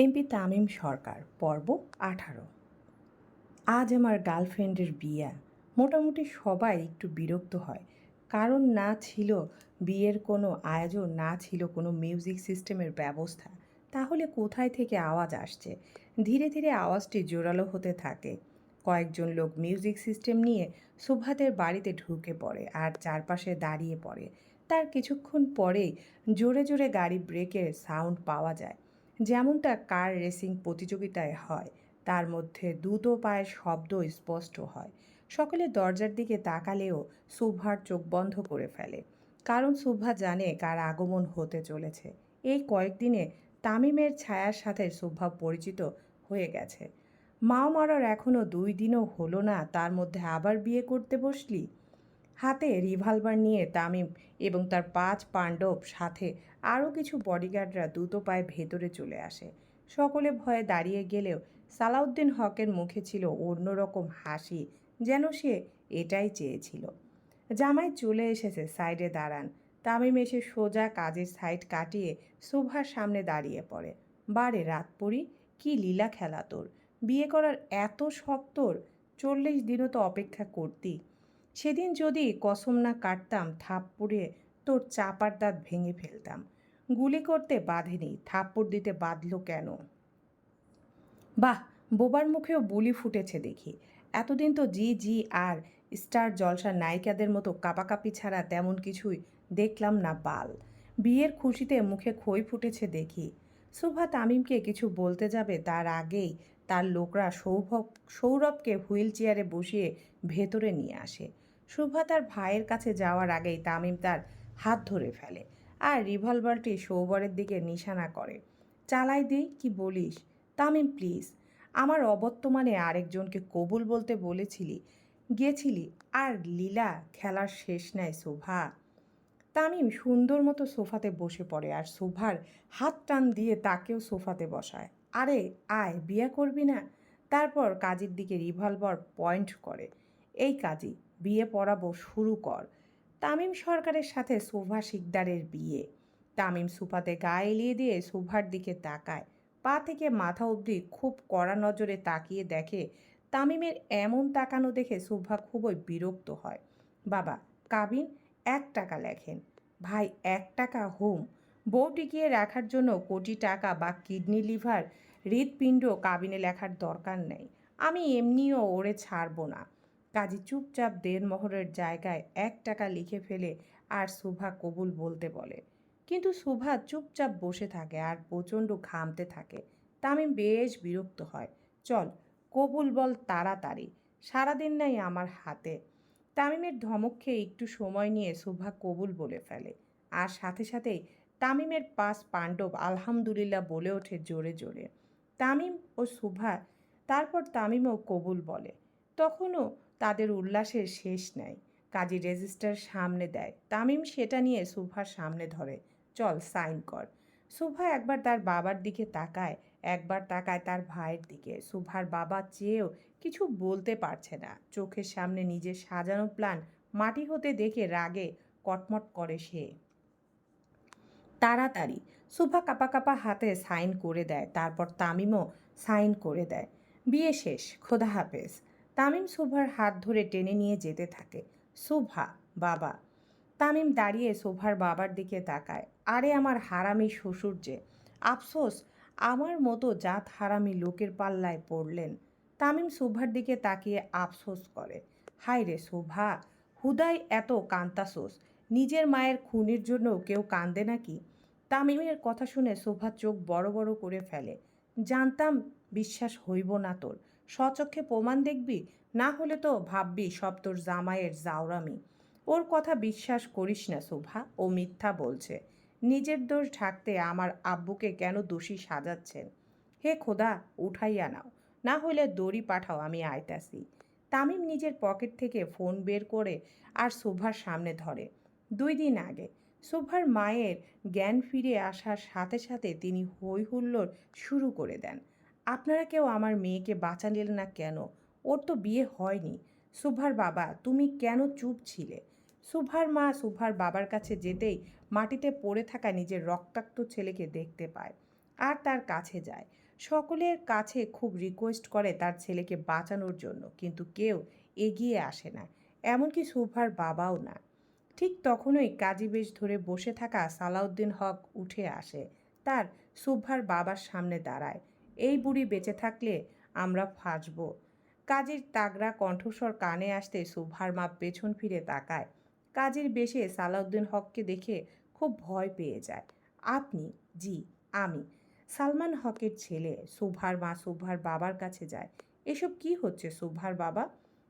MP Tamim সরকার, পর্ব আঠারো। আজ আমার গার্লফ্রেন্ডের বিয়া। মোটামুটি সবাই একটু বিরক্ত হয়। কারণ না ছিল বিয়ের কোনো আয়োজন, না ছিল কোনো মিউজিক সিস্টেমের ব্যবস্থা। তাহলে কোথায় থেকে আওয়াজ আসছে? ধীরে ধীরে আওয়াজটি জোরালো হতে থাকে। কয়েকজন লোক মিউজিক সিস্টেম নিয়ে সুভাতের বাড়িতে ঢুকে পড়ে আর চারপাশে দাঁড়িয়ে পড়ে। তার কিছুক্ষণ পরেই জোরে জোরে গাড়ি ব্রেকের সাউন্ড পাওয়া যায়। যেমনটা কার রেসিং প্রতিযোগিতায় হয়, তার মধ্যে দ্রুত পায়ের শব্দ স্পষ্ট হয়। সকলে দরজার দিকে তাকালেও সুভার চোখ বন্ধ করে ফেলে। কারণ সুভা জানে কার আগমন হতে চলেছে। এই কয়েকদিনে তামিমের ছায়ার সাথে সুভা পরিচিত হয়ে গেছে। মা মারার এখনও দুই দিনও হলো না, তার মধ্যে আবার বিয়ে করতে বসলি? হাতে রিভলভার নিয়ে তামিম এবং তার পাঁচ পাণ্ডব সাথে আরও কিছু বডিগার্ডরা দ্রুত পায়ে ভেতরে চলে আসে। সকলে ভয়ে দাঁড়িয়ে গেলেও সালাউদ্দিন হকের মুখে ছিল অন্যরকম হাসি, যেন সে এটাই চেয়েছিল। জামাই চলে এসেছে সাইডে দাঁড়ান। তামিম এসে সোজা কাজের সাইড কাটিয়ে সুভার সামনে দাঁড়িয়ে পড়ে। বারে, রাত পড়ি, কি লীলা খেলা তোর? বিয়ে করার এত শখ তোর? চল্লিশ দিনও তো অপেক্ষা করতি। সেদিন যদি কসম না কাটতাম, থাপ্পড়ে তোর চাপার দাঁত ভেঙে ফেলতাম। গুলি করতে বাঁধেনি। থাপ্পড় দিতে বাঁধল কেন? বাহ, বোবার মুখেও বুলি ফুটেছে দেখি। এতদিন তো জি জি আর স্টার জলসার নায়িকাদের মতো কাপাকাপি ছাড়া তেমন কিছুই দেখলাম না বাল। বিয়ের খুশিতে মুখে খই ফুটেছে দেখি। সুভা তামিমকে কিছু বলতে যাবে তার আগেই তার লোকরা সৌভব, সৌরভকে হুইল চেয়ারে বসিয়ে ভেতরে নিয়ে আসে। শুভা তার ভাইয়ের কাছে যাওয়ার আগেই তামিম তার হাত ধরে ফেলে। আর রিভলভারটি সৌবরের দিকে নিশানা করে। চালাই দিই কি বলিস? তামিম, প্লিজ। আমার অবর্তমানে আরেকজনকে কবুল বলতে বলেছিলি। গেছিলি, আর লীলা খেলার শেষ নেয় শোভা। তামিম সুন্দর মতো সোফাতে বসে পড়ে, আর শোভার হাত টান দিয়ে তাকেও সোফাতে বসায়। আরে, আয়, বিয়ে করবি না? তারপর কাজের দিকে রিভলভার পয়েন্ট করে। এই কাজই বিয়ে পড়াবো, শুরু কর। তামিম সরকারের সাথে শোভা শিকদারের বিয়ে। তামিম সুফাতে গা এলিয়ে দিয়ে শোভার দিকে তাকায়। পা থেকে মাথা অবধি খুব কড়া নজরে তাকিয়ে দেখে তামিমের এমন তাকানো দেখে শোভা খুবই বিরক্ত হয়। বাবা, কাবিন, এক টাকা লেখেন। ভাই, এক টাকা হোম। বউ টিকিয়ে রাখার জন্য কোটি টাকা বা কিডনি লিভার হৃদপিণ্ড কাবিনে লেখার দরকার নেই। আমি এমনিও ওরে ছাড়বো না। কাজী চুপচাপ দেড়মোহরের জায়গায় এক টাকা লিখে ফেলে আর শোভা কবুল বলতে বলে। কিন্তু শোভা চুপচাপ বসে থাকে আর প্রচণ্ড ঘামতে থাকে। তামিম বেশ বিরক্ত হয়। চল, কবুল বল তাড়াতাড়ি। সারাদিন নাই আমার হাতে। তামিমের ধমক খেয়ে একটু সময় নিয়ে শোভা কবুল বলে ফেলে। আর সাথে সাথেই তামিমের পাশ পাণ্ডব আলহামদুলিল্লাহ বলে ওঠে জোরে জোরে। তামিম ও শোভা, তারপর তামিমও কবুল বলে। তখনও তাদের উল্লাসের শেষ নেই। কাজী রেজিস্টার সামনে দেয়। তামিম সেটা নিয়ে সুভার সামনে ধরে। চল, সাইন কর। সুভা একবার তার বাবার দিকে তাকায়, একবার তাকায় তার ভাইয়ের দিকে। সুভার বাবা চেয়েও কিছু বলতে পারছে না। চোখের সামনে নিজের সাজানো প্ল্যান মাটি হতে দেখে রাগে কটমট করে সে। তাড়াতাড়ি। সুভা কাপা কাপা হাতে সাইন করে দেয়। তারপর তামিমও সাইন করে দেয়। বিয়ে শেষ। খোদা হাফেজ। তামিম শোভার হাত ধরে টেনে নিয়ে যেতে থাকে। শোভা, বাবা। তামিম দাঁড়িয়ে শোভার বাবার দিকে তাকায়। আরে আমার হারামি শ্বশুর যে। আফসোস, আমার মতো জাত হারামি লোকের পাল্লায় পড়লেন। তামিম শোভার দিকে তাকিয়ে আফসোস করে। হায় রে শোভা, হুদাই এত কান্তাসোস। নিজের মায়ের খুনির জন্য কেউ কান্দে নাকি? তামিমের কথা শুনে শোভা চোখ বড় বড় করে ফেলে। জানতাম, বিশ্বাস হইব না তোর। স্বচক্ষে প্রমাণ দেখবি? না হলে তো ভাববি সব তোর জামাইয়ের জাউরামি ওর কথা বিশ্বাস করিস না শোভা, ও মিথ্যা বলছে। নিজের দোষ ঢাকতে আমার আব্বুকে কেন দোষী সাজাচ্ছেন? হে খোদা, উঠাইয়া নাও। না হলে দড়ি পাঠাও, আমি আইতাসি তামিম নিজের পকেট থেকে ফোন বের করে আর শোভার সামনে ধরে। দুই দিন আগে, শোভার মায়ের জ্ঞান ফিরে আসার সাথে সাথে তিনি হই হুল্লোড় শুরু করে দেন। আপনারা কেউ আমার মেয়েকে বাঁচা বাঁচালেন না কেন? ওর তো বিয়ে হয়নি। সুভার বাবা, তুমি কেন চুপ ছিলে? সুভার মা সুভার বাবার কাছে যেতেই মাটিতে পড়ে থাকা নিজের রক্তাক্ত ছেলেকে দেখতে পায় আর তার কাছে যায়। সকলের কাছে খুব রিকোয়েস্ট করে তার ছেলেকে বাঁচানোর জন্য, কিন্তু কেউ এগিয়ে আসে না। এমনকি সুভার বাবাও না। ঠিক তখনই কাজী বেশ ধরে বসে থাকা সালাউদ্দিন হক উঠে আসে। তার সুভার বাবার সামনে দাঁড়ায়। এই বুড়ি বেঁচে থাকলে আমরা ফাঁসব। কাজের তাগড়া কণ্ঠস্বর কানে আসতে সুভার মা পেছন ফিরে তাকায়। কাজের বেশে সালাউদ্দিন হককে দেখে খুব ভয় পেয়ে যায়। আপনি? জি, আমি। সালমান হকের ছেলে সুভার মা সুভার বাবার কাছে যায়। এসব কি হচ্ছে সুভার বাবা?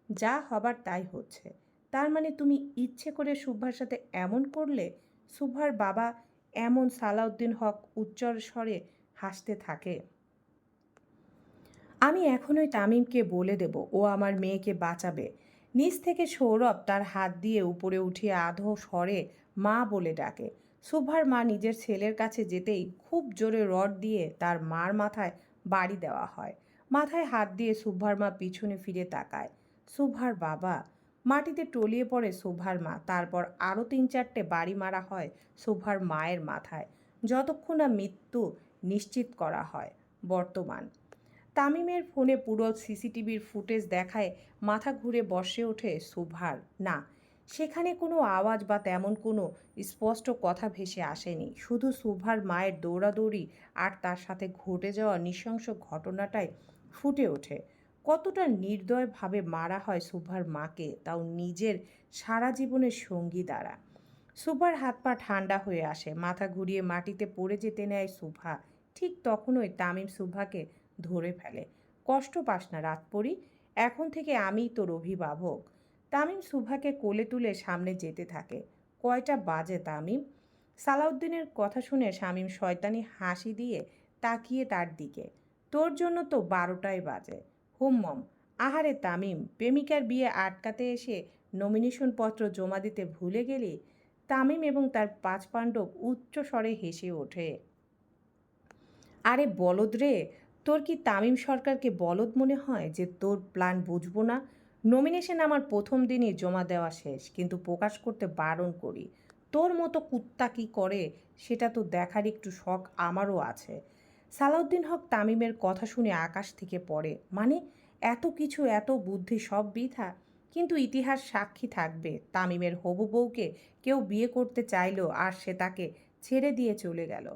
যা হবার তাই হচ্ছে। তার মানে তুমি ইচ্ছে করে সুভার সাথে এমন করলে? সুভার বাবা এমন সালাউদ্দিন হক উচ্চর স্বরে হাসতে থাকে। আমি এখনই তামিমকে বলে দেব, ও আমার মেয়েকে বাঁচাবে। নিচ থেকে সৌরভ তার হাত দিয়ে উপরে উঠিয়ে আধো স্বরে মা বলে ডাকে। সুভার মা নিজের ছেলের কাছে যেতেই খুব জোরে রড দিয়ে তার মার মাথায় বাড়ি দেওয়া হয়। মাথায় হাত দিয়ে সুভার মা পিছনে ফিরে তাকায়। সুভার বাবা, মাটিতে টলিয়ে পড়ে সুভার মা, তারপর আরও তিন চারটে বাড়ি মারা হয় সুভার মায়ের মাথায়। যতক্ষণ না মৃত্যু নিশ্চিত করা হয়, বর্তমান। তামিমের ফোনে পুরো সিসিটিভির ফুটেজ দেখায় মাথা ঘুরে বসে ওঠে সুভার। না, সেখানে কোনো আওয়াজ বা তেমন কোনো স্পষ্ট কথা ভেসে আসেনি। শুধু সুভার মায়ের দৌড়াদৌড়ি আর তার সাথে ঘটে যাওয়া নৃশংস ঘটনাটাই ফুটে ওঠে। কতটা নির্দয়ভাবে মারা হয় সুভার মাকে, তাও নিজের সারা জীবনের সঙ্গী দ্বারা। সুভার হাত পা ঠান্ডা হয়ে আসে, মাথা ঘুরিয়ে মাটিতে পড়ে যেতে নেয় সুভা। ঠিক তখনই তামিম সুভাকে ধরে ফেলে। কষ্ট পাস না রাত পড়ি এখন থেকে আমি তোর অভিভাবক। তামিম সুভাকে কোলে তুলে সামনে যেতে থাকে। কয়টা বাজে তামিম? সালাউদ্দিনের কথা শুনে শামীম শয়তানি হাসি দিয়ে তাকিয়ে তার দিকে। তোর জন্য তো বারোটায় বাজে। হুম্মম, আহারে তামিম, প্রেমিকার বিয়ে আটকাতে এসে নমিনেশন পত্র জমা দিতে ভুলে গেলি? তামিম এবং তার পাঁচ পাণ্ডব উচ্চ স্বরে হেসে ওঠে। আরে বলদ রে তোর কি তামিম সরকারকে বলদ মনে হয় যে তোর প্ল্যান বুঝব না? নমিনেশন আমার প্রথম দিনই জমা দেওয়া শেষ, কিন্তু প্রকাশ করতে বারণ করি। তোর মতো কুত্তা কি করে? সেটা তো দেখার একটু শখ আমারও আছে। সালাউদ্দিন হক তামিমের কথা শুনে আকাশ থেকে পড়ে। মানে এত কিছু, এত বুদ্ধি সব বৃথা। কিন্তু ইতিহাস সাক্ষী থাকবে। তামিমের হবু বউকে কেউ বিয়ে করতে চাইলো আর সে তাকে ছেড়ে দিয়ে চলে গেল।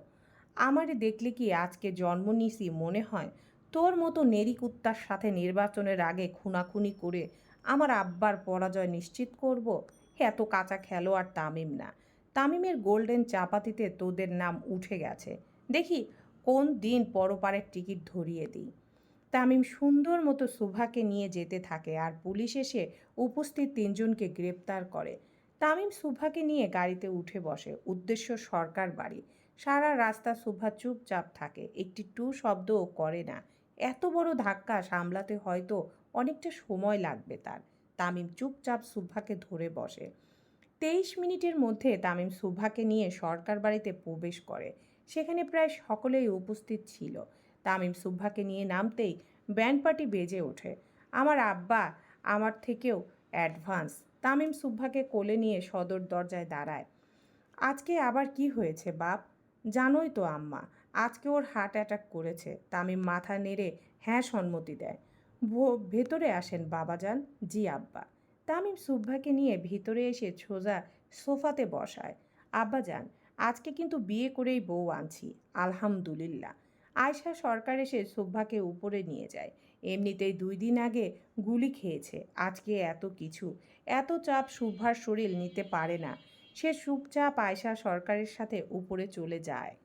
আমারে দেখলে কি আজকে জন্ম নিছি মনে হয়? তোর মতো নেরি কুত্তার সাথে নির্বাচনের আগে খুনাখুনি করে আমার আব্বার পরাজয় নিশ্চিত করব? এত কাঁচা খেলোয়াড় তামিম না। তামিমের গোল্ডেন চাপাতিতে তোদের নাম উঠে গেছে। দেখি কোন দিন পরপারের টিকিট ধরিয়ে দিই। তামিম সুন্দর মতো সুভাকে নিয়ে যেতে থাকে আর পুলিশ এসে উপস্থিত তিনজনকে গ্রেপ্তার করে। তামিম সুভাকে নিয়ে গাড়িতে উঠে বসে, উদ্দেশ্য সরকার বাড়ি। সারা রাস্তা সুভা চুপচাপ থাকে। একটি টু শব্দও করে না। এত বড় ধাক্কা সামলাতে হয়তো অনেকটা সময় লাগবে তার। তামিম চুপচাপ সুভাকে ধরে বসে। তেইশ মিনিটের মধ্যে তামিম সুভাকে নিয়ে সরকার বাড়িতে প্রবেশ করে। সেখানে প্রায় সকলেই উপস্থিত ছিল। তামিম সুভাকে নিয়ে নামতেই ব্যান্ড পার্টি বেজে ওঠে। আমার আব্বা আমার থেকেও অ্যাডভান্স। তামিম সুভাকে কোলে নিয়ে সদর দরজায় দাঁড়ায়। আজকে আবার কি হয়েছে, বাপ? জানোই তো আম্মা, আজকে ওর হার্ট অ্যাটাক করেছে, তামিম মাথা নেড়ে হ্যাঁ সম্মতি দেয়। ভো- ভেতরে আসেন বাবাজান, জি আব্বা। তামিম সুব্বাকে নিয়ে ভিতরে এসে সোজা সোফাতে বসায়। আব্বাজান, আজকে কিন্তু বিয়ে করেই বউ আনছি, আলহামদুলিল্লাহ। আয়শা সরকার এসে সুব্বাকে উপরে নিয়ে যায়। এমনিতেই দুই দিন আগে গুলি খেয়েছে, আজকে এত কিছু। এত চাপ সুভার শরীর নিতে পারে না। সে চুপচাপ আয়শা সরকারের সাথে উপরে চলে যায়।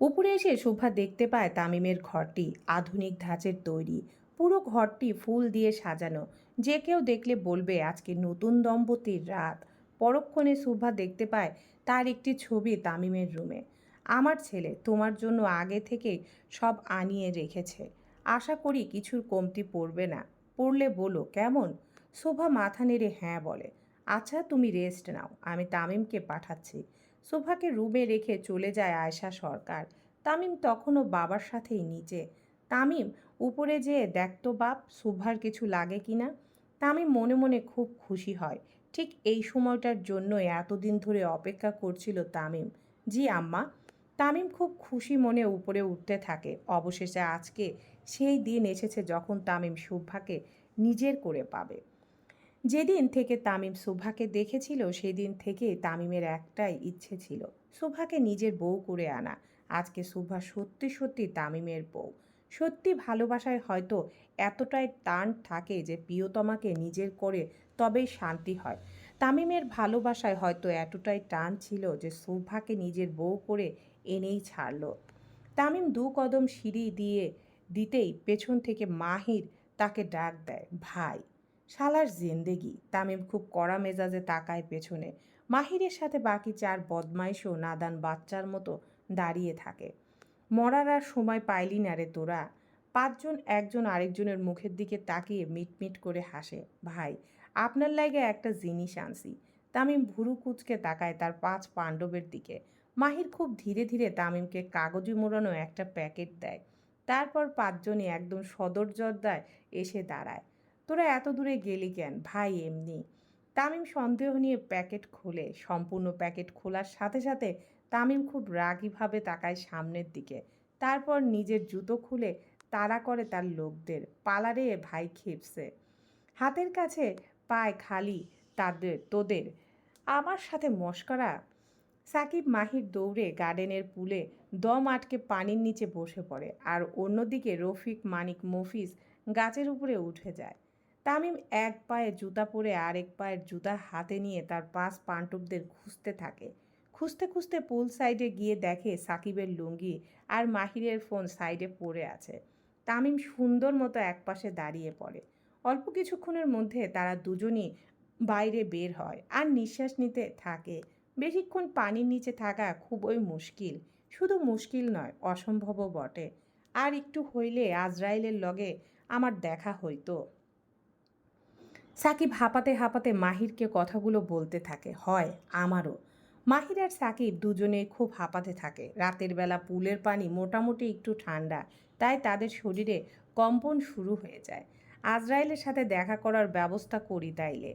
উপরে এসে শোভা দেখতে পায় তামিমের ঘরটি, আধুনিক ধাঁচের তৈরি। পুরো ঘরটি ফুল দিয়ে সাজানো। যে কেউ দেখলে বলবে, আজকে নতুন দম্পতির রাত। পরক্ষণে শোভা দেখতে পায় তার একটি ছবি তামিমের রুমে। আমার ছেলে, তোমার জন্য আগে থেকে সব আনিয়ে রেখেছে। আশা করি কিছুর কমতি পড়বে না। পড়লে বলো, কেমন? শোভা মাথা নেড়ে হ্যাঁ বলে। আচ্ছা তুমি রেস্ট নাও, আমি তামিমকে পাঠাচ্ছি। সোফাকে রুমে রেখে চলে যায় আয়শা সরকার। তামিম তখনও বাবার সাথেই নিচে। তামিম, উপরে যেয়ে দেখতো বাপ সুভার কিছু লাগে কি না? তামিম মনে মনে খুব খুশি হয়। ঠিক এই সময়টার জন্য এতদিন ধরে অপেক্ষা করছিল তামিম। জি আম্মা। তামিম খুব খুশি মনে উপরে উঠতে থাকে। অবশেষে আজকে সেই দিন এসেছে যখন তামিম সুভাকে নিজের করে পাবে। যেদিন থেকে তামিম সুভাকে দেখেছিল, সেদিন থেকে তামিমের একটাই ইচ্ছে ছিল, সুভাকে নিজের বউ করে আনা। আজকে সুভা সত্যি সত্যি তামিমের বউ। সত্যি ভালোবাসায় হয়তো এতটাই টান থাকে যে প্রিয়তমাকে নিজের করে তবেই শান্তি হয়। তামিমের ভালোবাসায় হয়তো এতটাই টান ছিল যে সুভাকে নিজের বউ করে এনেই ছাড়লো। তামিম দু কদম সিঁড়ি দিয়ে দিতেই পেছন থেকে মাহির তাকে ডাক দেয়, ভাই। শালার জিন্দেগি। তামিম খুব কড়া মেজাজে তাকায় পেছনে। মাহিরের সাথে বাকি চার বদমাইশও নাদান বাচ্চার মতো দাঁড়িয়ে থাকে। মরার আর সময় পাইলি না রে তোরা। পাঁচজন, একজন আরেকজনের মুখের দিকে তাকিয়ে মিটমিট করে হাসে। ভাই, আপনার লাগে একটা জিনিস আনছি। তামিম ভুরু কুচকে তাকায় তার পাঁচ পাণ্ডবের দিকে। মাহির খুব ধীরে ধীরে তামিমকে কাগজে মোড়ানো একটা প্যাকেট দেয়। তারপর পাঁচজনই একদম সদর জর্দায় এসে দাঁড়ায়। তোরা এত দূরে গেলি কেন? ভাই, এমনি। তামিম সন্দেহ নিয়ে প্যাকেট খুলে। সম্পূর্ণ প্যাকেট খোলার সাথে সাথে তামিম খুব রাগীভাবে তাকায় সামনের দিকে। তারপর নিজের জুতো খুলে তাড়া করে তার লোকদের। পালারে ভাই খেপসে হাতের কাছে পায় খালি তাদের, তোদের। আমার সাথে মস্করা সাকিব মাহির দৌড়ে গার্ডেনের পুলে দম আটকে পানির নিচে বসে পড়ে। আর অন্যদিকে রফিক, মানিক মফিস গাছের উপরে উঠে যায়। তামিম এক পায়ে জুতা পরে আরেক পায়ের জুতা হাতে নিয়ে তার পাঁচ পাণ্ডবদের খুঁজতে থাকে। খুঁজতে খুঁজতে পুল সাইডে গিয়ে দেখে সাকিবের লুঙ্গি আর মাহিরের ফোন সাইডে পড়ে আছে। তামিম সুন্দর মতো একপাশে দাঁড়িয়ে পড়ে। অল্প কিছুক্ষণের মধ্যে তারা দুজনই বাইরে বের হয় আর নিঃশ্বাস নিতে থাকে। বেশিক্ষণ পানির নিচে থাকা খুবই মুশকিল। শুধু মুশকিল নয়, অসম্ভবও বটে। আর একটু হইলে আজরাইলের লগে আমার দেখা হইতো। সাকিব হাঁপাতে হাঁপাতে মাহিরকে কথাগুলো বলতে থাকে, হয় আমারও। মাহির আর সাকিব দুজনে খুব হাঁপাতে থাকে। রাতের বেলা পুলের পানি মোটামুটি একটু ঠান্ডা, তাই তাদের শরীরে কম্পন শুরু হয়ে যায়। আজরাইলের সাথে দেখা করার ব্যবস্থা করি তাইলে।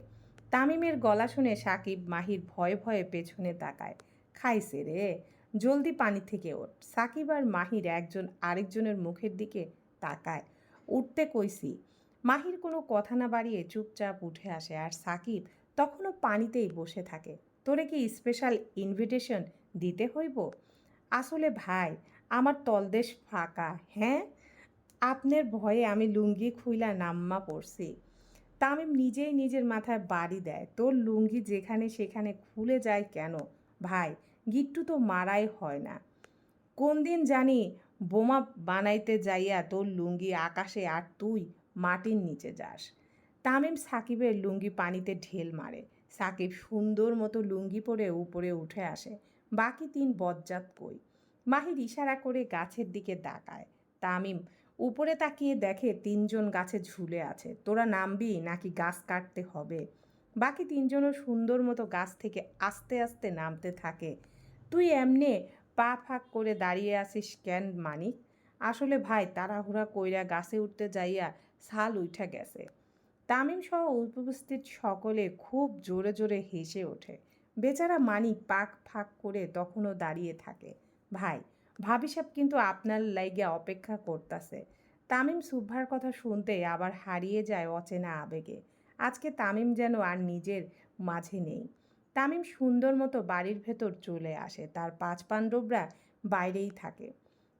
তামিমের গলা শুনে সাকিব মাহির ভয়ে ভয়ে পেছনে তাকায়। খাইছে রে, জলদি পানি থেকে ওঠ। সাকিব আর মাহির একজন আরেকজনের মুখের দিকে তাকায়। উঠতে কইছি মাহির কোনো কথা না বাড়িয়ে চুপচাপ উঠে আসে আর সাকিব তখনও পানিতেই বসে থাকে। তোরে কি স্পেশাল ইনভিটেশন দিতে হইব? আসলে ভাই, আমার তলদেশ ফাঁকা। হ্যাঁ? আপনার ভয়ে আমি লুঙ্গি খুইলা নাম্মা পড়ছি তামিম নিজেই নিজের মাথায় বাড়ি দেয়। তোর লুঙ্গি যেখানে সেখানে খুলে যায় কেন? ভাই, গিট্টু তো মারাই হয় না। কোন দিন জানি বোমা বানাইতে যাইয়া তোর লুঙ্গি আকাশে আর তুই মাটির নিচে যাস। তামিম সাকিবের লুঙ্গি পানিতে ঢেল মারে। সাকিব সুন্দর মতো লুঙ্গি পরে উপরে উঠে আসে। বাকি তিন বজ্জাত কই মাহির ইশারা করে গাছের দিকে তাকায়। তামিম, উপরে তাকিয়ে দেখে তিনজন গাছে ঝুলে আছে। তোরা নামবি নাকি গাছ কাটতে হবে? বাকি তিনজনও সুন্দর মতো গাছ থেকে আস্তে আস্তে নামতে থাকে। তুই এমনে পা ফাঁক করে দাঁড়িয়ে আসিস কেন মানিক? আসলে ভাই, তাড়াহুড়া কইরা গাছে উঠতে যাইয়া ছাল উঠে গেছে। তামিম সহ উপস্থিত সকলে খুব জোরে জোরে হেসে ওঠে। বেচারা মানিক পাক ফাঁক করে তখনও দাঁড়িয়ে থাকে। ভাই, ভাবি সাহেব কিন্তু আপনার লাইগে অপেক্ষা করতেছে। তামিম সুভার কথা শুনতে আবার হারিয়ে যায় অচেনা আবেগে। আজকে তামিম যেন আর নিজের মাঝে নেই। তামিম সুন্দর মতো বাড়ির ভেতর চলে আসে। তার পাঁচ পাণ্ডবরা বাইরেই থাকে।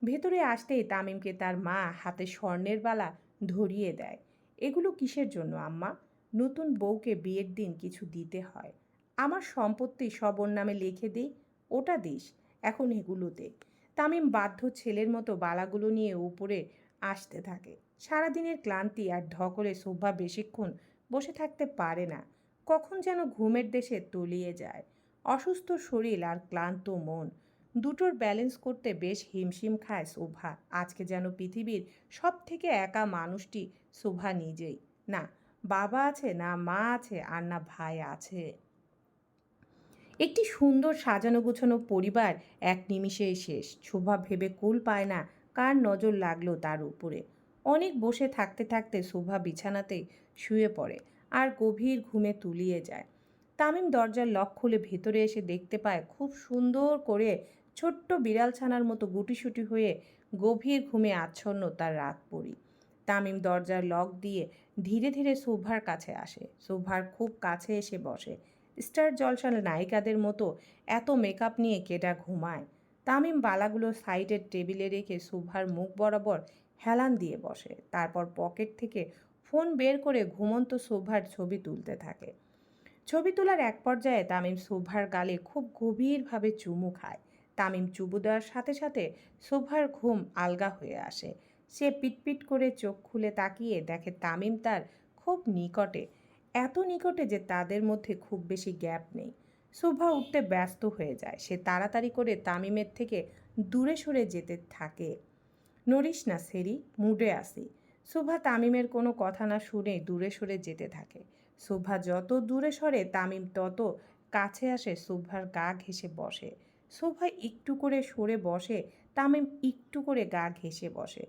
ভেতরে আসতেই তামিমকে তার মা হাতে স্বর্ণের বালা ধরিয়ে দেয়। এগুলো কিসের জন্য, আম্মা? নতুন বউকে বিয়ের দিন কিছু দিতে হয়। আমার সম্পত্তি সবর নামে লিখে দিই, ওটা দিস, এখন এগুলোতে তামিম বাধ্য ছেলের মতো বালাগুলো নিয়ে উপরে আসতে থাকে। সারাদিনের ক্লান্তি আর ধকলে শোভা বেশিক্ষণ বসে থাকতে পারে না। কখন যেন ঘুমের দেশে তলিয়ে যায়। অসুস্থ শরীর আর ক্লান্ত মন। দুটোর ব্যালেন্স করতে বেশ হিমশিম খায় শোভা। আজকে যেন পৃথিবীর সব থেকে একা মানুষটি শোভা নিজেই। না, বাবা আছে, না মা আছে, আর না ভাই আছে। একটি সুন্দর সাজানো গোছানো পরিবার এক নিমিষেই শেষ। শোভা ভেবে কুল পায় না কার নজর লাগল তার উপরে। অনেক বসে থাকতে থাকতে শোভা বিছানাতে শুয়ে পড়ে আর গভীর ঘুমে তুলিয়ে যায়। তামিম দরজার লক খুলে ভেতরে এসে দেখতে পায় খুব সুন্দর করে ছোট্ট বিড়াল ছানার মতো গুটিসুটি হয়ে গভীর ঘুমে আচ্ছন্ন তার রাত পড়ি তামিম দরজার লক দিয়ে ধীরে ধীরে শোভার কাছে আসে। শোভার খুব কাছে এসে বসে। স্টার জলসার নায়িকাদের মতো এত মেকআপ নিয়ে কেটা ঘুমায়? তামিম বালাগুলো সাইডের টেবিলে রেখে শোভার মুখ বরাবর হেলান দিয়ে বসে। তারপর পকেট থেকে ফোন বের করে ঘুমন্ত শোভার ছবি তুলতে থাকে। ছবি তোলার এক পর্যায়ে তামিম শোভার গালে খুব গভীরভাবে চুমু খায়। তামিম চুবু দেওয়ার সাথে সাথে শোভার ঘুম আলগা হয়ে আসে। সে পিটপিট করে চোখ খুলে তাকিয়ে দেখে তামিম তার খুব নিকটে, এত নিকটে যে তাদের মধ্যে খুব বেশি গ্যাপ নেই। শোভা উঠতে ব্যস্ত হয়ে যায়। সে তাড়াতাড়ি করে তামিমের থেকে দূরে সরে যেতে থাকে। নড়িস না সেরি, মুডে আসি। শোভা তামিমের কোনো কথা না শুনে দূরে সরে যেতে থাকে। শোভা যত দূরে সরে তামিম তত কাছে আসে। শোভার গা ঘেঁষে বসে। শোভা একটু করে সরে বসে, তামিম একটু করে গা ঘেঁষে বসে।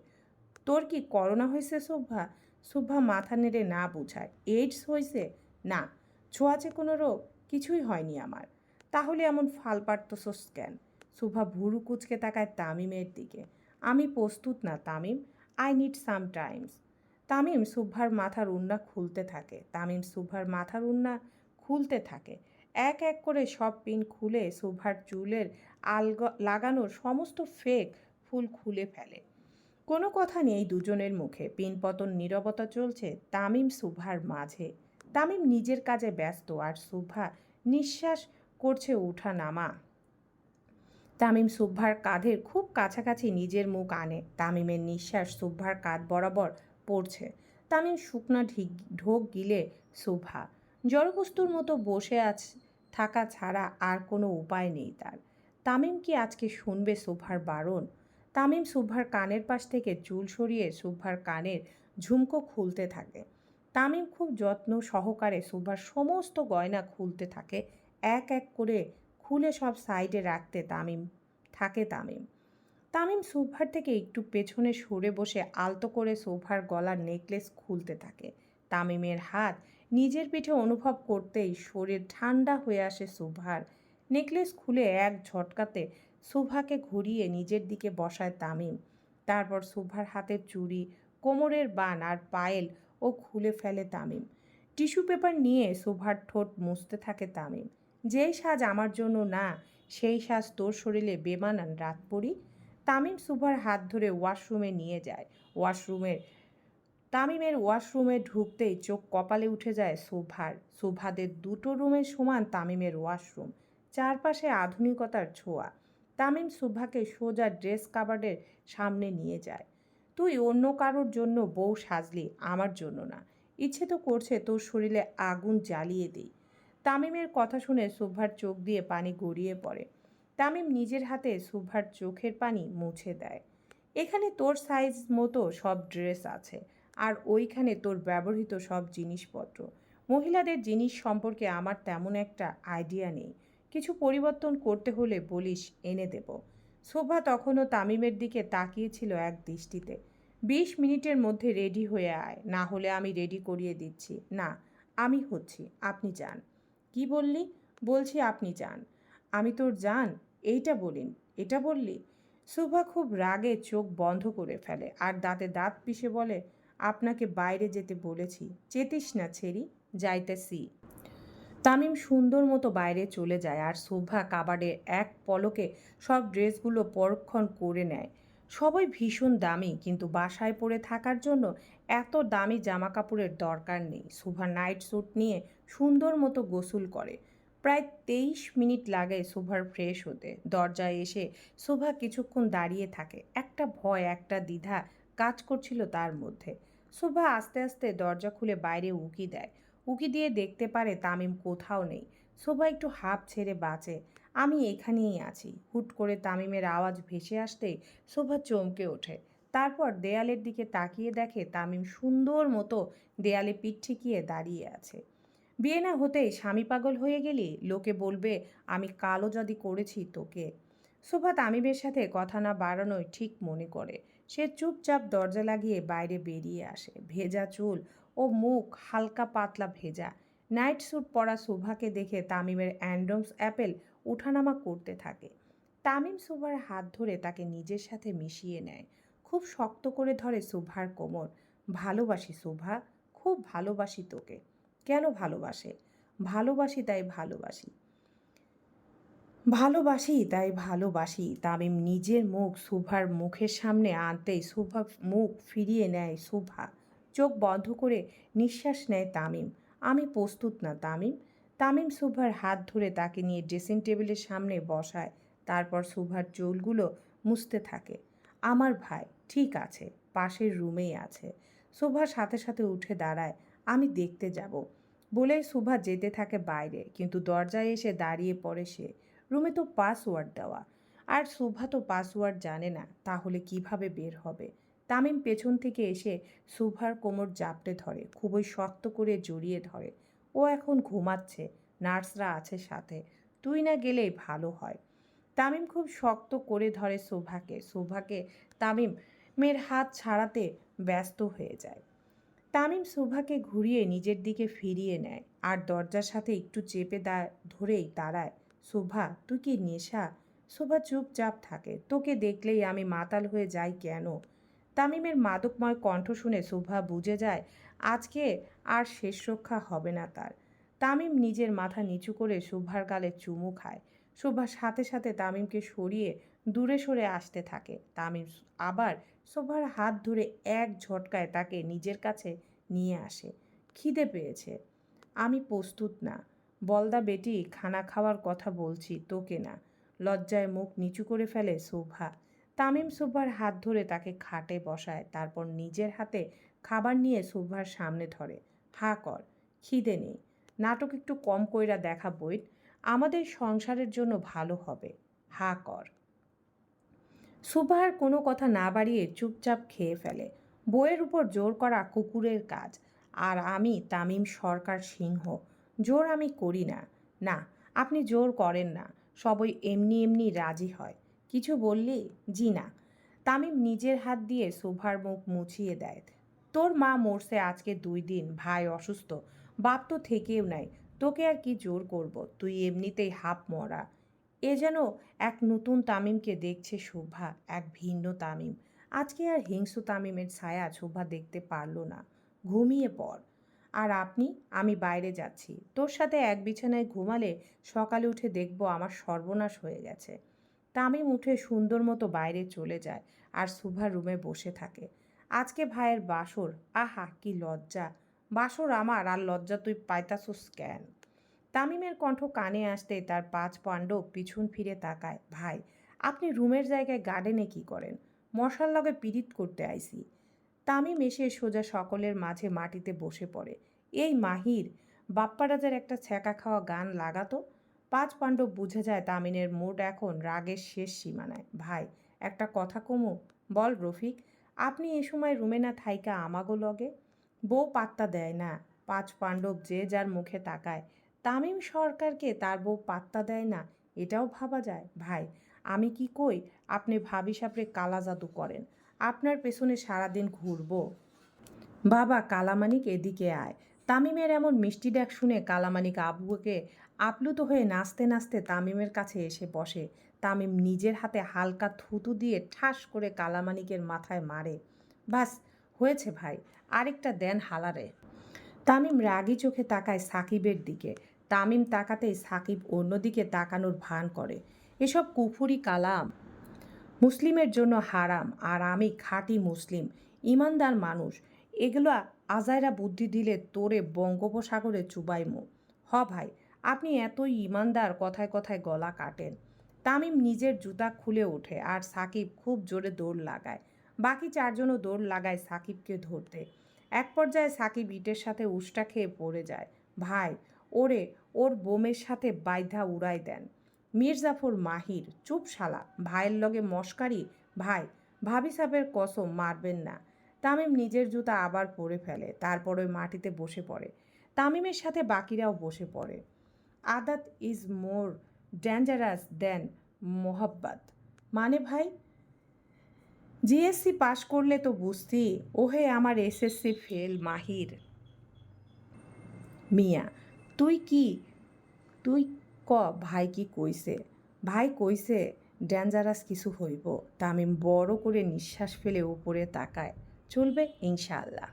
তোর কি করোনা হয়েছে শোভা শোভা মাথা নেড়ে না বুঝায়। এইডস হয়েছে? না। ছোঁয়াচে কোনো রোগ? কিছুই হয়নি আমার। তাহলে এমন ফাল পারতোস কেন? শোভা ভুরু কুচকে তাকায় তামিমের দিকে। আমি প্রস্তুত না, Tamim. I need some times. Tamim সুভার মাথার উন্না খুলতে থাকে। তামিম সুভার মাথার উন্না খুলতে থাকে। এক এক করে সব পিন খুলে সুভার চুলের আলগা লাগানো সমস্ত ফেক ফুল খুলে ফেলে। কোনো কথা নেই দুজনের মুখে। পিনপতন নীরবতা চলছে তামিম সুভার মাঝে। তামিম নিজের কাজে ব্যস্ত আর সুভা নিঃশ্বাস করছে ওঠা নামা তামিম সুভার কাঁধের খুব কাছাকাছি নিজের মুখ আনে। তামিমের নিঃশ্বাস সুভার কাঁধ বরাবর পড়ছে। তামিম শুকনা ঢিক ঢোক গিলে সুভা জড়বস্তুর মতো বসে আছ, থাকা ছাড়া আর কোনো উপায় নেই তার। তামিম কি আজকে শুনবে সুভার বারণ? তামিম সুভার কানের পাশ থেকে চুল সরিয়ে সুভার কানের ঝুমকো খুলতে থাকে। তামিম খুব যত্ন সহকারে সুভার সমস্ত গয়না খুলতে থাকে। এক এক করে খুলে সব সাইডে রাখতে তামিম, থাকে তামিম। তামিম সোফার থেকে একটু পেছনে সরে বসে আলতো করে সোফার গলার নেকলেস খুলতে থাকে। তামিমের হাত নিজের পিঠে অনুভব করতেই শরীর ঠান্ডা হয়ে আসে সুভার। নেকলেস খুলে এক ঝটকাতে সুভাকে ঘুরিয়ে নিজের দিকে বসায় তামিম। তারপর সুভার হাতের চুড়ি, কোমরের বান আর পায়েল ও খুলে ফেলে তামিম। টিস্যু পেপার নিয়ে সুভার ঠোঁট মুছতে থাকে তামিম। যেই সাজ আমার জন্য না, সেই সাজ তোর শরীরে বেমানান রাত পড়ি তামিম সুভার হাত ধরে ওয়াশরুমে নিয়ে যায়। ওয়াশরুমের তামিমের ওয়াশরুমে ঢুকতেই চোখ কপালে উঠে যায় শোভার। শোভাদের দুটো রুমের সমান তামিমের ওয়াশরুম, চারপাশে আধুনিকতার ছোঁয়া। তামিম সুভাকে সোজা ড্রেস কাবার্ডের সামনে নিয়ে যায়। তুই অন্য কারোর জন্য বউ সাজলি, আমার জন্য না। ইচ্ছে তো করছে তোর শরীরে আগুন জ্বালিয়ে দিই। তামিমের কথা শুনে সুভার চোখ দিয়ে পানি গড়িয়ে পড়ে। তামিম নিজের হাতে সুভার চোখের পানি মুছে দেয়। এখানে তোর সাইজ মতো সব ড্রেস আছে। আর ওইখানে তোর ব্যবহৃত সব জিনিসপত্র। মহিলাদের জিনিস সম্পর্কে আমার তেমন একটা আইডিয়া নেই। কিছু পরিবর্তন করতে হলে বলিস এনে দেব। শোভা তখনও তামিমের দিকে তাকিয়েছিল এক দৃষ্টিতে। বিশ মিনিটের মধ্যে রেডি হয়ে আয়, না হলে আমি রেডি করিয়ে দিচ্ছি। না, আমি হচ্ছি, আপনি যান। কি বললি? বলছি আপনি যান। আমি তোর যান? এইটা বলিন, এটা বললি? শোভা খুব রাগে চোখ বন্ধ করে ফেলে, আর দাঁতে দাঁত পিষে বলে আপনাকে বাইরে যেতে বলেছি। চেতিস না, ছেড়ি, যাইতেছি। তামিম সুন্দর মতো বাইরে চলে যায় আর শোভা কাবাডের এক পলকে সব ড্রেসগুলো পরক্ষণ করে নেয়। সবাই ভীষণ দামি, কিন্তু বাসায় পরে থাকার জন্য এত দামি জামা কাপড়ের দরকার নেই। শোভা নাইট স্যুট নিয়ে সুন্দর মতো গোসল করে। প্রায় তেইশ মিনিট লাগে শোভার ফ্রেশ হতে। দরজায় এসে শোভা কিছুক্ষণ দাঁড়িয়ে থাকে। একটা ভয়, একটা দ্বিধা কাজ করছিল তার মধ্যে। শোভা আস্তে আস্তে দরজা খুলে বাইরে উঁকি দেয়। উঁকি দিয়ে দেখতে পারে তামিম কোথাও নেই। শোভা একটু হাফ ছেড়ে বাঁচে। আমি এখানেই আছি। হুট করে তামিমের আওয়াজ ভেসে আসতেই শোভা চমকে ওঠে। তারপর দেয়ালের দিকে তাকিয়ে দেখে তামিম সুন্দর মতো দেয়ালে পিঠ ঠেকিয়ে দাঁড়িয়ে আছে। বিয়ে না হতেই স্বামী পাগল হয়ে গেলি? লোকে বলবে, আমি কালো জাদি করেছি তোকে। শোভা তামিমের সাথে কথা না বাড়ানোই ঠিক মনে করে। সে চুপচাপ দরজা লাগিয়ে বাইরে বেরিয়ে আসে। ভেজা চুল ও মুখ হালকা পাতলা ভেজা। নাইট স্যুট পরা শোভাকে দেখে তামিমের অ্যান্ডমস অ্যাপেল উঠানামা করতে থাকে। তামিম সুভার হাত ধরে তাকে নিজের সাথে মিশিয়ে নেয়। খুব শক্ত করে ধরে সুভার কোমর। ভালোবাসি সুভা খুব ভালোবাসি তোকে। কেন ভালোবাসে? ভালোবাসি তাই ভালোবাসি। ভালোবাসি তাই ভালোবাসি তামিম নিজের মুখ সুভার মুখের সামনে আনতেই সুভা মুখ ফিরিয়ে নেয় সুভা চোখ বন্ধ করে নিঃশ্বাস নেয় তামিম। আমি প্রস্তুত না তামিম। তামিম সুভার হাত ধরে তাকে নিয়ে ড্রেসিং টেবিলের সামনে বসায়। তারপর সুভার চুলগুলো মুছতে থাকে। আমার ভাই ঠিক আছে, পাশের রুমেই আছে। সুভা সাথে সাথে উঠে দাঁড়ায়। আমি দেখতে যাব। বলে সুভা যেতে থাকে বাইরে, কিন্তু দরজায় এসে দাঁড়িয়ে পড়ে সে। রুমে তো পাসওয়ার্ড দেওয়া। আর সুভা তো পাসওয়ার্ড জানে না, তাহলে কীভাবে বের হবে? তামিম পেছন থেকে এসে সুভার কোমর জাপটে ধরে, খুবই শক্ত করে জড়িয়ে ধরে। ও এখন ঘুমাচ্ছে, নার্সরা আছে সাথে, তুই না গেলেই ভালো হয়। তামিম খুব শক্ত করে ধরে শোভাকে শোভাকে তামিম মেয়ের হাত ছাড়াতে ব্যস্ত হয়ে যায়। তামিম শোভাকে ঘুরিয়ে নিজের দিকে ফিরিয়ে নেয়, আর দরজার সাথে একটু চেপে দা, ধরেই দাঁড়ায়। শোভা, তুই কি নেশা? শোভা চুপচাপ থাকে। তোকে দেখলেই আমি মাতাল হয়ে যাই কেন? তামিমের মাদকময় কণ্ঠ শুনে শোভা বুঝে যায়, আজকে আর শেষ রক্ষা হবে না তার। তামিম নিজের মাথা নিচু করে শোভার গালে চুমু খায়। শোভা সাথে সাথে তামিমকে সরিয়ে দূরে সরে আসতে থাকে। তামিম আবার শোভার হাত ধরে এক ঝটকায় তাকে নিজের কাছে নিয়ে আসে। খিদে পেয়েছে। আমি প্রস্তুত না। বলদা বেটি, খানা খাওয়ার কথা বলছি, তোকে না। লজ্জায় মুখ নিচু করে ফেলে শোভা। তামিম শোভার হাত ধরে তাকে খাটে বসায়, তারপর নিজের হাতে খাবার নিয়ে শোভার সামনে ধরে। হা, কর, খিদে নেই। নাটক একটু কম কইরা দেখা বই আমাদের সংসারের জন্য ভালো হবে। হা, কর। সুভার কোনো কথা না বাড়িয়ে চুপচাপ খেয়ে ফেলে। বইয়ের উপর জোর করা কুকুরের কাজ। আর আমি, তামিম সরকার সিংহ জোর আমি করি না। না, আপনি জোর করেন না, সবই এমনি এমনি রাজি হয়। কিছু বললি? জি না। তামিম নিজের হাত দিয়ে শোভার মুখ মুছিয়ে দেয়। তোর মা মরছে আজকে দুই দিন, ভাই অসুস্থ। বাপ তো থেকেও নাই। তোকে আর কি জোর করব? তুই এমনিতেই হাফ মরা। এ যেন এক নতুন তামিমকে দেখছে শোভা, এক ভিন্ন তামিম। আজকে আর হিংসু তামিমের ছায়া শোভা দেখতে পারল না। ঘুমিয়ে পড়। আর আপনি, আমি বাইরে যাচ্ছি। তোর সাথে এক বিছানায় ঘুমালে সকালে উঠে দেখব আমার সর্বনাশ হয়ে গেছে। তামিম উঠে সুন্দর মতো বাইরে চলে যায় আর সুভা রুমে বসে থাকে। আজকে ভাইয়ের বাসর, আহা, কি লজ্জা। বাসর আমার, আর লজ্জা তুই পাইতাছোস কেন? তামিমের কণ্ঠ কানে আসতে তার পাঁচ পাণ্ডব পিছন ফিরে তাকায়। ভাই, আপনি রুমের জায়গায় গার্ডেনে কি করেন? মশার লগে পিরিত করতে আইসি। তামিম এসে সোজা সকলের মাঝে মাটিতে বসে পড়ে। এই মাহির, বাপ্পারাজের একটা ছ্যাঁকা খাওয়া গান লাগাতো? পাঁচ পাণ্ডব বুঝে যায় তামিনের মুড এখন রাগের শেষ সীমানায়। ভাই, একটা কথা কমু, বল রফিক, আপনি এ সময় রুমে না থাইকা আমাগো লগে? বউ পাত্তা দেয় না, পাঁচ পাণ্ডব যে যার মুখে তাকায়। তামিম সরকারকে তার বউ পাত্তা দেয় না, এটাও ভাবা যায়? ভাই, আমি কি কই, আপনি ভাবি সাপড়ে কালা জাদু করেন। আপনার পেছনে সারাদিন ঘুরবো। বাবা কালামানিক এদিকে আয়। তামিমের এমন মিষ্টি ডাক শুনে কালামানিক আবুকে আপ্লুত হয়ে নাচতে নাচতে তামিমের কাছে এসে বসে। তামিম নিজের হাতে হালকা থুতু দিয়ে ঠাস করে কালামানিকের মাথায় মারে। বাস, হয়েছে ভাই, আরেকটা দেন হালারে। তামিম রাগী চোখে তাকায় সাকিবের দিকে। তামিম তাকাতেই সাকিব অন্যদিকে তাকানোর ভান করে। এসব কুফুরি কালাম। মুসলিমের জন্য হারাম আর আমি খাঁটি মুসলিম, ইমানদার মানুষ। এগুলো আজাইরা বুদ্ধি দিলে তোরে বঙ্গোপসাগরে চুবাইমু। হ ভাই, আপনি এতই ইমানদার, কথায় কথায় গলা কাটেন। তামিম নিজের জুতা খুলে ওঠে আর সাকিব খুব জোরে দৌড় লাগায়। বাকি চারজনও দৌড় লাগায় সাকিবকে ধরতে। এক পর্যায়ে সাকিব ইটের সাথে উষ্টা খেয়ে পড়ে যায়। ভাই, ওরে, ওর বোমের সাথে বাইধা উড়াই দেন। মির্জাফর মাহির চুপ শালা ভাইয়ের লগে মস্কারি, ভাই, ভাবি সাহেবের কসম মারবেন না। তামিম নিজের জুতা আবার পরে ফেলে, তারপর ওই মাটিতে বসে পড়ে। তামিমের সাথে বাকিরাও বসে পড়ে। আদাত ইজ মোর ডেঞ্জারাস দেন মোহাব্বত। মানে ভাই, জিএসসি পাশ করলে তো বুঝতি, ওহে আমার এসএসসি ফেল মাহির। মিয়া, তুই কি, তুই ক, ভাই কি কইছে? ভাই কইছে ডেঞ্জারাস কিছু হইব। তা আমি বড় করে নিঃশ্বাস ফেলে উপরে তাকায়। চলবে ইনশাআল্লাহ।